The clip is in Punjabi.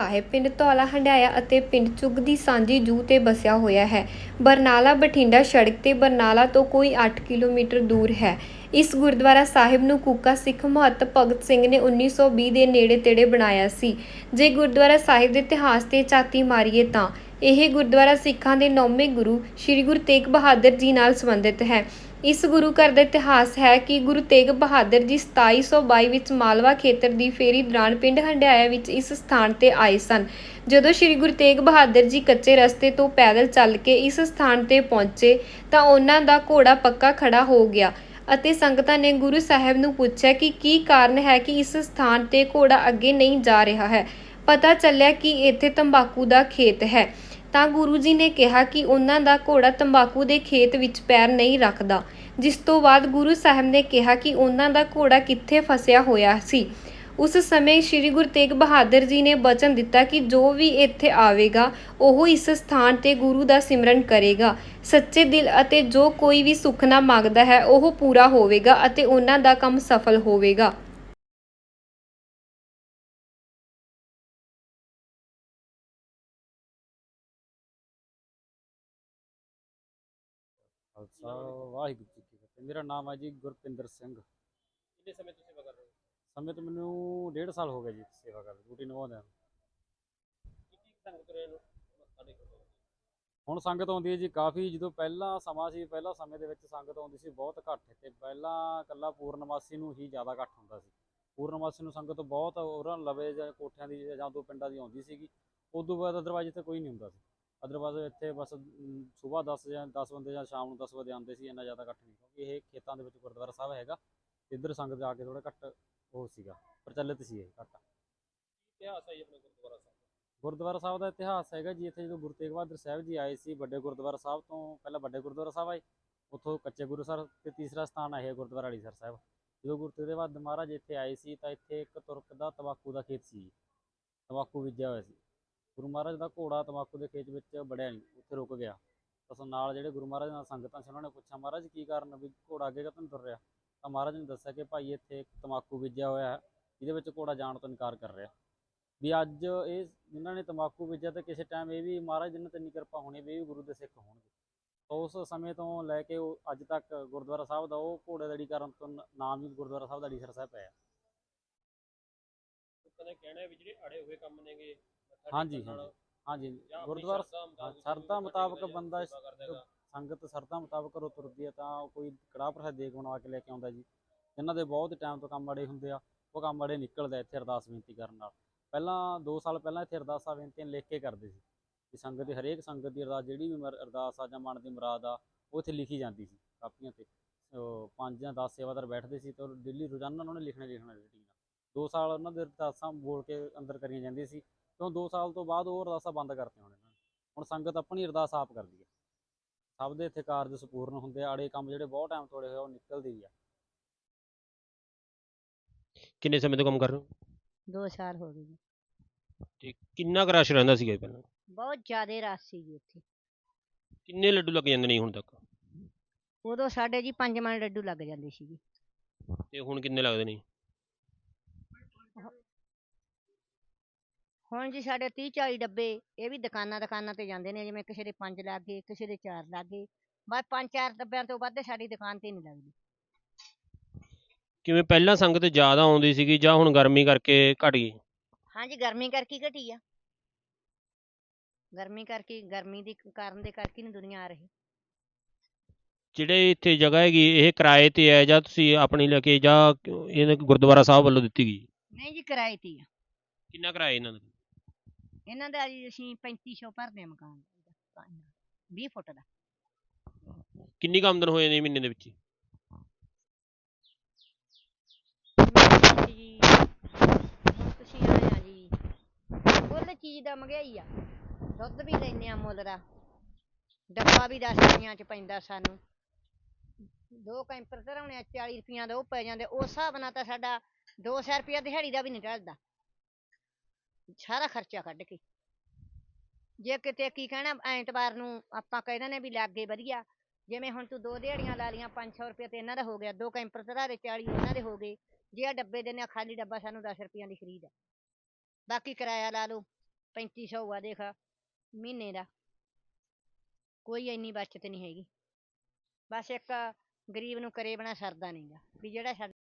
ਸਾਹਿਬ ਪਿੰਡ ਧੌਲਾ, ਹੰਡਾਇਆ ਅਤੇ ਪਿੰਡ ਚੁੱਗ ਦੀ ਸਾਂਝੀ ਜੂਹ ਤੇ ਬਸਿਆ ਹੋਇਆ ਹੈ। ਬਰਨਾਲਾ, ਬਠਿੰਡਾ ਸੜਕ ਤੇ ਬਰਨਾਲਾ ਤੋਂ ਕੋਈ 8 ਕਿਲੋਮੀਟਰ ਦੂਰ ਹੈ। ਇਸ ਗੁਰਦੁਆਰਾ ਸਾਹਿਬ ਨੂੰ ਕੂਕਾ ਸਿੱਖ ਮਹੰਤ ਭਗਤ ਸਿੰਘ ਨੇ 1920 ਦੇ ਨੇੜੇ ਤੇੜੇ ਬਣਾਇਆ ਸੀ। ਜੇ ਗੁਰਦੁਆਰਾ ਸਾਹਿਬ ਦੇ ਇਤਿਹਾਸ ਤੇ ਝਾਤੀ ਮਾਰੀਏ ਤਾਂ ਇਹ ਗੁਰਦੁਆਰਾ ਸਿੱਖਾਂ ਦੇ ਨੌਵੇਂ ਗੁਰੂ ਸ੍ਰੀ ਗੁਰੂ ਤੇਗ ਬਹਾਦਰ ਜੀ ਨਾਲ ਸੰਬੰਧਿਤ ਹੈ। ਇਸ ਗੁਰੂ ਘਰ ਦਾ ਇਤਿਹਾਸ ਹੈ ਕਿ ਗੁਰੂ ਤੇਗ ਬਹਾਦਰ ਜੀ 2722 ਵਿੱਚ ਮਾਲਵਾ ਖੇਤਰ ਦੀ ਫੇਰੀ ਦੌਰਾਨ ਪਿੰਡ ਹੰਡਿਆਇਆ ਵਿੱਚ ਇਸ ਸਥਾਨ ਤੇ ਆਏ ਸਨ। ਜਦੋਂ ਸ੍ਰੀ ਗੁਰੂ ਤੇਗ ਬਹਾਦਰ ਜੀ ਕੱਚੇ ਰਸਤੇ ਤੋਂ ਪੈਦਲ ਚੱਲ ਕੇ ਇਸ ਸਥਾਨ ਤੇ ਪਹੁੰਚੇ, ਤਾਂ ਉਹਨਾਂ ਦਾ ਘੋੜਾ ਪੱਕਾ ਖੜਾ ਹੋ ਗਿਆ ਅਤੇ ਸੰਗਤਾਂ ਨੇ ਗੁਰੂ ਸਾਹਿਬ ਨੂੰ ਪੁੱਛਿਆ ਕਿ ਕੀ ਕਾਰਨ ਹੈ ਕਿ ਇਸ ਸਥਾਨ ਤੇ ਘੋੜਾ ਅੱਗੇ ਨਹੀਂ ਜਾ ਰਿਹਾ ਹੈ। ਪਤਾ ਚੱਲਿਆ ਕਿ ਇੱਥੇ ਤੰਬਾਕੂ ਦਾ ਖੇਤ ਹੈ। ਤਾਂ ਗੁਰੂ ਜੀ ਨੇ ਕਿਹਾ ਕਿ ਉਹਨਾਂ ਦਾ ਘੋੜਾ ਤੰਬਾਕੂ ਦੇ ਖੇਤ ਵਿੱਚ ਪੈਰ ਨਹੀਂ ਰੱਖਦਾ, ਜਿਸ ਤੋਂ ਬਾਅਦ ਗੁਰੂ ਸਾਹਿਬ ਨੇ ਕਿਹਾ ਕਿ ਉਹਨਾਂ ਦਾ ਘੋੜਾ ਕਿੱਥੇ ਫਸਿਆ ਹੋਇਆ ਸੀ। ਉਸ ਸਮੇਂ ਸ੍ਰੀ ਗੁਰੂ ਤੇਗ ਬਹਾਦਰ ਜੀ ਨੇ ਬਚਨ ਦਿੱਤਾ ਕਿ ਜੋ ਵੀ ਇੱਥੇ ਆਵੇਗਾ, ਉਹ ਇਸ ਸਥਾਨ ਤੇ ਗੁਰੂ ਦਾ ਸਿਮਰਨ ਕਰੇਗਾ। ਸੱਚੇ ਦਿਲ ਅਤੇ ਜੋ ਕੋਈ ਵੀ ਸੁਖਨਾ ਮੰਗਦਾ ਹੈ, ਉਹ ਪੂਰਾ ਹੋਵੇਗਾ ਅਤੇ ਉਹਨਾਂ ਦਾ ਕੰਮ ਸਫਲ ਹੋਵੇਗਾ। ਖਾਲਸਾ ਵਾਹਿਗੁਰੂ ਜੀ ਕੀ ਫਤਿਹ। ਮੇਰਾ ਨਾਮ ਹੈ ਜੀ ਗੁਰਪਿੰਦਰ ਸਿੰਘ। ਕਿੰਨੇ ਸਮੇਂ ਤੋਂ ਸੇਵਾ ਕਰ ਰਹੇ ਹੋ? ਸਮੇਂ ਤੋਂ ਮੈਨੂੰ ਡੇਢ ਸਾਲ ਹੋ ਗਿਆ ਜੀ ਸੇਵਾ ਕਰਦੇ ਡਿਊਟੀ ਨਿਭਾਉਂਦਿਆਂ ਨੂੰ। ਕੀ ਸੰਗਤ ਰਹੇ ਕੋਲ ਹੁਣ ਸੰਗਤ ਆਉਂਦੀ ਹੈ ਜੀ ਕਾਫੀ ਜਦੋਂ ਪਹਿਲਾਂ ਸਮਾਂ ਸੀ ਪਹਿਲਾਂ ਸਮੇਂ ਦੇ ਵਿੱਚ ਸੰਗਤ ਆਉਂਦੀ ਸੀ ਬਹੁਤ ਘੱਟ ਤੇ ਪਹਿਲਾਂ ਇਕੱਲਾ ਪੂਰਨਮਾਸੀ ਨੂੰ ਹੀ ਜ਼ਿਆਦਾ ਘੱਟ ਹੁੰਦਾ ਸੀ। ਪੂਰਨਮਾਸੀ ਨੂੰ ਸੰਗਤ ਬਹੁਤ ਉਹਨਾਂ ਲਵੇ ਜਾਂ ਕੋਠਿਆਂ ਦੀ ਜਾਂ ਦੋ ਪਿੰਡਾਂ ਦੀ ਆਉਂਦੀ ਸੀਗੀ ਉਦੋਂ ਬਾਅਦ ਅਦਰਵਾਈਜ਼ ਇੱਥੇ ਕੋਈ ਨਹੀਂ ਹੁੰਦਾ ਸੀ। ਅਦਰਵਾਈਜ਼ ਇੱਥੇ ਬਸ ਸਵੇਰ 10 ਜਾਂ 10 ਬੰਦੇ ਜਾਂ ਸ਼ਾਮ ਨੂੰ 10 ਵਜੇ ਆਉਂਦੇ ਸੀ ਇੰਨਾ ਜ਼ਿਆਦਾ ਘੱਟ ਨਹੀਂ ਕਿਉਂਕਿ ਇਹ ਖੇਤਾਂ ਦੇ ਵਿੱਚ ਗੁਰਦੁਆਰਾ ਸਾਹਿਬ ਹੈਗਾ ਇੱਧਰ ਸੰਗਤ ਜਾ ਕੇ ਥੋੜਾ ਘੱਟ ਉਹ ਸੀਗਾ ਪ੍ਰਚਲਿਤ ਸੀ ਇਹ ਘੱਟ ਇਤਿਹਾਸ ਹੈ ਆਪਣੇ ਗੁਰਦੁਆਰਾ ਸਾਹਿਬ ਗੁਰਦੁਆਰਾ ਸਾਹਿਬ ਦਾ ਇਤਿਹਾਸ ਹੈਗਾ ਜੀ ਇੱਥੇ ਜਦੋਂ ਗੁਰੂ ਤੇਗ ਬਹਾਦਰ ਸਾਹਿਬ ਜੀ ਆਏ ਸੀ ਵੱਡੇ ਗੁਰਦੁਆਰਾ ਸਾਹਿਬ ਤੋਂ ਪਹਿਲਾਂ ਵੱਡੇ ਗੁਰਦੁਆਰਾ ਸਾਹਿਬ ਆਏ ਉੱਥੋਂ ਕੱਚੇ ਗੁਰੂ ਸਰ ਤੇ ਤੀਸਰਾ ਸਥਾਨ ਇਹ ਗੁਰਦੁਆਰਾ ਅੜੀਸਰ ਸਾਹਿਬ। ਜਦੋਂ ਗੁਰੂ ਤੇਗ ਬਹਾਦਰ ਮਹਾਰਾਜ ਇੱਥੇ ਆਏ ਸੀ ਤਾਂ ਇੱਥੇ ਇੱਕ ਤੁਰਕ ਦਾ ਤੰਬਾਕੂ ਦਾ ਖੇਤ ਸੀ ਤੰਬਾਕੂ ਬੀਜਿਆ ਹੋਇਆ ਸੀ। ਗੁਰੂ ਮਹਾਰਾਜ ਦਾ ਘੋੜਾ ਤੰਬਾਕੂ ਦੇ ਖੇਤ ਵਿੱਚ ਵੜਿਆ ਨਹੀਂ ਉੱਥੇ ਰੁਕ ਗਿਆ। ਤਾਂ ਨਾਲ ਜਿਹੜੇ ਗੁਰੂ ਮਹਾਰਾਜ ਨਾਲ ਸੰਗਤਾਂ ਸੀ, ਉਹਨਾਂ ਨੇ ਪੁੱਛਿਆ, ਮਹਾਰਾਜ, ਕੀ ਕਾਰਨ ਵੀ ਘੋੜਾ ਅੱਗੇ ਕਿਉਂ ਤੁਰ ਰਿਹਾ? ਤਾਂ ਮਹਾਰਾਜ ਨੇ ਦੱਸਿਆ ਕਿ ਭਾਈ ਇੱਥੇ ਇੱਕ ਤੰਬਾਕੂ ਬੀਜਿਆ ਹੋਇਆ ਹੈ, ਜਿਹਦੇ ਵਿੱਚ ਘੋੜਾ ਜਾਣ ਤੋਂ ਇਨਕਾਰ ਕਰ ਰਿਹਾ। ਵੀ ਅੱਜ ਇਹ ਜਿਨ੍ਹਾਂ ਨੇ ਤੰਬਾਕੂ ਬੀਜਿਆ ਤੇ ਕਿਸੇ ਟਾਈਮ ਇਹ ਵੀ ਮਹਾਰਾਜ ਜਿਨ੍ਹਾਂ ਤੇ ਇੰਨੀ ਕਿਰਪਾ ਹੋਣੀ ਵੀ ਇਹ ਵੀ ਗੁਰੂ ਦੇ ਸਿੱਖ ਹੋਣਗੇ। ਤਾਂ ਉਸ ਸਮੇਂ ਤੋਂ ਲੈ ਕੇ ਉਹ ਅੱਜ ਤੱਕ ਗੁਰਦੁਆਰਾ ਸਾਹਿਬ ਦਾ ਉਹ ਘੋੜੇ ਦੜੀ ਕਰਨ ਤੋਂ ਨਾਮ ਹੀ ਗੁਰਦੁਆਰਾ ਸਾਹਿਬ ਦਾ ਅੜੀਸਰ ਸਾਹਿਬ ਪਿਆ। ਲੋਕਾਂ ਦਾ ਕਹਿਣਾ ਹੈ ਵੀ ਜਿਹੜੇ ਅੜੇ ਹੋਏ ਕੰਮ ਨੇਗੇ ਹਾਂਜੀ, ਹਾਂਜੀ। ਜਾਂ ਆਪਣੀ ਗੁਰਦੁਆਰਾ ਸ਼ਰਧਾ ਮੁਤਾਬਕ ਬੰਦਾ। ਸੰਗਤ ਸਰਦਾ ਮੁਤਾਬਕ ਘਰੋਂ ਤੁਰਦੀ ਹੈ ਤਾਂ ਕੋਈ ਕੜਾਹ ਪ੍ਰਸਾਦ ਦੇਗ ਬਣਾ ਕੇ ਲੈ ਕੇ ਆਉਂਦਾ ਜੀ। ਜਿਨ੍ਹਾਂ ਦੇ ਬਹੁਤ ਟਾਈਮ ਤੋਂ ਕੰਮ ਅੜੇ ਹੁੰਦੇ ਆ ਉਹ ਕੰਮ ਅੜੇ ਨਿਕਲਦਾ ਇੱਥੇ ਅਰਦਾਸ ਬੇਨਤੀ ਕਰਨ ਨਾਲ। ਪਹਿਲਾਂ 2 ਸਾਲ ਪਹਿਲਾਂ ਇੱਥੇ ਅਰਦਾਸਾਂ ਬੇਨਤੀਆਂ ਲਿਖ ਕੇ ਕਰਦੇ ਸੀ ਕਿ ਸੰਗਤ ਦੀ ਹਰੇਕ ਸੰਗਤ ਦੀ ਅਰਦਾਸ ਜਿਹੜੀ ਵੀ ਅਰਦਾਸ ਆ ਜਾਂ ਮਨ ਦੀ ਮੁਰਾਦ ਆ ਉਹ ਇੱਥੇ ਲਿਖੀ ਜਾਂਦੀ ਸੀ ਕਾਪੀਆਂ ਤੇ। ਪੰਜ ਜਾਂ 10 ਸੇਵਾਦਾਰ ਬੈਠਦੇ ਸੀ ਤੇ ਉਹ ਡੇਲੀ ਰੋਜ਼ਾਨਾ ਉਹਨਾਂ ਨੇ ਲਿਖਣੇ ਲਿਖਣਾ ਰੁਟੀਨ 2 ਸਾਲ ਉਹਨਾਂ ਦੇ ਅਰਦਾਸਾਂ ਬੋਲ ਕੇ ਅੰਦਰ ਕਰੀਆਂ ਜਾਂਦੀਆਂ ਸੀ। ਕਿਉਂ 2 ਸਾਲ ਤੋਂ ਬਾਅਦ ਉਹ ਅਰਦਾਸਾਂ ਬੰਦ ਕਰਤੀਆਂ ਹੁਣ ਇਹਨਾਂ ਨੇ। ਹੁਣ ਸੰਗਤ ਆਪਣੀ ਅਰਦਾਸ ਆਪ ਕਰਦੀ ਹੈ ਸਭ ਦੇ ਇੱਥੇ ਕਾਰਜ ਸੰਪੂਰਨ ਹੁੰਦੇ ਆ ਅੜੇ ਕੰਮ ਜਿਹੜੇ ਬਹੁਤ ਟਾਈਮ ਤੋੜੇ ਹੋਏ ਉਹ ਨਿਕਲਦੇ ਵੀ ਆ। ਕਿੰਨੇ ਸਮੇਂ ਤੋਂ ਕੰਮ ਕਰ ਰਹੇ ਹੋ? ਦੋ ਸਾਲ ਹੋ ਗਏ ਜੀ। ਤੇ ਕਿੰਨਾ ਕੁ ਰਸ਼ ਰਹਿੰਦਾ ਸੀਗਾ ਜੀ ਪਹਿਲਾਂ? ਬਹੁਤ ਜ਼ਿਆਦਾ ਰਸ਼ ਸੀ ਜੀ ਇੱਥੇ ਕਿੰਨੇ ਲੱਡੂ ਲੱਗ ਜਾਂਦੇ ਨੇ ਜੀ ਹੁਣ ਤੱਕ? ਉਦੋਂ ਸਾਡੇ ਜੀ ਪੰਜ ਮਣ ਲੱਡੂ ਲੱਗ ਜਾਂਦੇ ਸੀ ਜੀ। ਤੇ ਹੁਣ ਕਿੰਨੇ ਲੱਗਦੇ ਨੇ ਹੁਣ ਜੀ ਸਾਡੇ 30 40 ਡੱਬੇ ਇਹ ਵੀ ਦੁਕਾਨਾਂ ਦੁਕਾਨਾਂ ਤੇ ਜਾਂਦੇ ਨੇ ਜਿਵੇਂ ਕਿਸੇ ਦੇ ਪੰਜ ਲੱਗ ਗਏ ਕਿਸੇ ਦੇ ਚਾਰ ਲੱਗ ਗਏ ਬਸ ਪੰਜ ਚਾਰ ਡੱਬਿਆਂ ਤੋਂ ਵੱਧ ਸਾਡੀ ਦੁਕਾਨ ਤੇ ਨਹੀਂ ਲੱਗਦੀ। ਕਿਵੇਂ ਪਹਿਲਾਂ ਸੰਗਤ ਜ਼ਿਆਦਾ ਆਉਂਦੀ ਸੀਗੀ ਜਾਂ ਹੁਣ ਗਰਮੀ ਕਰਕੇ ਘਟ ਗਈ? ਹਾਂਜੀ ਗਰਮੀ ਕਰਕੇ ਹੀ ਘਟੀ ਆ। ਗਰਮੀ ਕਰਕੇ ਗਰਮੀ ਦੀ ਕਾਰਨ ਦੇ ਕਰਕੇ ਨਹੀਂ ਦੁਨੀਆ ਆ ਰਹੀ। ਜਿਹੜੇ ਇੱਥੇ ਜਗ੍ਹਾ ਹੈਗੀ ਇਹ ਕਿਰਾਏ ਤੇ ਹੈ ਜਾਂ ਤੁਸੀਂ ਆਪਣੀ ਲੈ ਕੇ ਜਾਂ ਇਹ ਗੁਰਦੁਆਰਾ ਸਾਹਿਬ ਵੱਲੋਂ ਦਿੱਤੀ ਗਈ? ਨਹੀਂ ਜੀ ਕਿਰਾਏ ਤੇ ਹੀ ਆ। ਕਿੰਨਾ ਕਿਰਾਇਆ ਇਹਨਾਂ ਦਾ? ਇਹਨਾਂ ਦਾ ਜੀ ਅਸੀਂ 3500 ਭਰਦੇ ਆ ਮਕਾਨ ਦਾ 20 ਫੁੱਟ ਦਾ। ਕਿੰਨੀ ਕੁ ਆਮਦਨ ਹੋ ਜਾਂਦੀ ਹੈ ਮਹੀਨੇ ਦੇ ਵਿੱਚ? ਹੀ? ਜੀ ਹੁਣ ਤੁਸੀਂ ਆਏ ਆ ਜੀ ਕੁੱਲ ਚੀਜ਼ ਦਾ ਮਹਿੰਗਾਈ ਆ ਦੁੱਧ ਵੀ ਲੈਨੇ ਆ ਮੁੱਲ ਦਾ ਡੱਬਾ ਵੀ 10 ਰੁਪਈਆਂ ਚ ਪੈਂਦਾ ਸਾਨੂੰ। ਦੋ ਕੈਂਪਰ ਧਰਾਉਣੇ ਆ 40 ਰੁਪਈਆਂ ਦਾ ਉਹ ਪੈ ਜਾਂਦੇ ਉਸ ਹਿਸਾਬ ਨਾਲ ਤਾਂ ਸਾਡਾ 200 ਰੁਪਈਆ ਦਿਹਾੜੀ ਦਾ ਵੀ ਨਹੀਂ ਟਲਦਾ ਸਾਰਾ ਖਰਚਾ ਕੱਢ ਕੇ। ਜੇ ਕਿਤੇ ਕੀ ਕਹਿਣਾ, ਐਤਵਾਰ ਨੂੰ ਆਪਾਂ ਕਹਿ ਦਿੰਦੇ ਵੀ ਲਾਗੇ ਵਧੀਆ। ਜਿਵੇਂ ਹੁਣ ਤੂੰ ਦੋ ਦਿਹਾੜੀਆਂ ਲਾ ਲੀਆਂ 500 ਰੁਪਏ ਤੇ ਇਹਨਾਂ ਦਾ ਹੋ ਗਿਆ, ਦੋ ਕੈਂਪਰ ਧਰਾ 40 ਇਹਨਾਂ ਦੇ ਹੋ ਗਏ। ਜੇ ਆ ਡੱਬੇ ਦਿੰਦੇ ਆ, ਖਾਲੀ ਡੱਬਾ ਸਾਨੂੰ 10 ਰੁਪਈਆਂ ਦੀ ਖਰੀਦ ਆ। ਬਾਕੀ ਕਿਰਾਇਆ ਲਾ ਲਓ, ਪੈਂਤੀ ਸੌ ਆ ਦੇਖ, ਮਹੀਨੇ ਦਾ। ਕੋਈ ਇੰਨੀ ਬਚਤ ਨਹੀਂ ਹੈਗੀ। ਬਸ ਇੱਕ ਗਰੀਬ ਨੂੰ ਕਰੇ ਬਣਾ ਸਰਦਾ ਨਹੀਂਗਾ ਵੀ ਜਿਹੜਾ ਸਾਡੇ